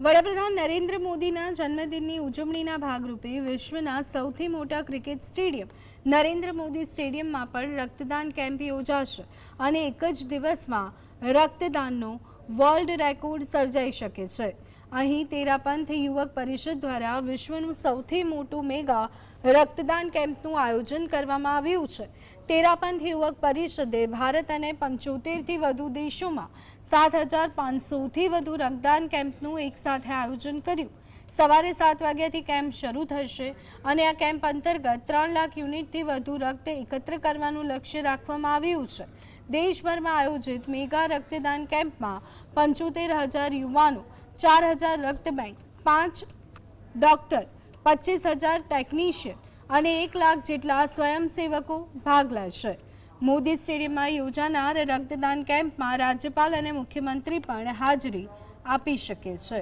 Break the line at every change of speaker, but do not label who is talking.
વડાપ્રધાન નરેન્દ્ર મોદીના જન્મદિનની ઉજવણીના ભાગરૂપે વિશ્વના સૌથી મોટા ક્રિકેટ સ્ટેડિયમ નરેન્દ્ર મોદી સ્ટેડિયમમાં પણ રક્તદાન કેમ્પ યોજાશે અને એક જ દિવસમાં રક્તદાનનો વર્લ્ડ રેકોર્ડ સર્જાઈ શકે છે. અહીં તેરાપંથ યુવક પરિષદ દ્વારા વિશ્વનું સૌથી મોટું મેગા રક્તદાન કેમ્પનું આયોજન કરવામાં આવ્યું છે. તેરાપંથ યુવક પરિષદે ભારત અને પંચોતેરથી વધુ દેશોમાં સાત હજાર પાંચસોથી વધુ રક્તદાન કેમ્પનું એકસાથે આયોજન કર્યું. સવારે સાત વાગ્યાથી કેમ્પ શરૂ થશે અને આ કેમ્પ અંતર્ગત ત્રણ લાખ યુનિટથી વધુ રક્ત એકત્ર કરવાનું લક્ષ્ય રાખવામાં આવ્યું છે. દેશભરમાં આયોજિત મેગા રક્તદાન કેમ્પમાં પંચોતેર હજાર યુવાનો, ચાર હજાર રક્ત બેંક પાંચ ડોક્ટર, પચીસ હજાર ટેકનિશિયન અને એક લાખ જેટલા સ્વયંસેવકો ભાગ લેશે. મોદી સ્ટેડિયમમાં યોજાનાર રક્તદાન કેમ્પમાં રાજ્યપાલ અને મુખ્યમંત્રી પણ હાજરી આપી શકે છે.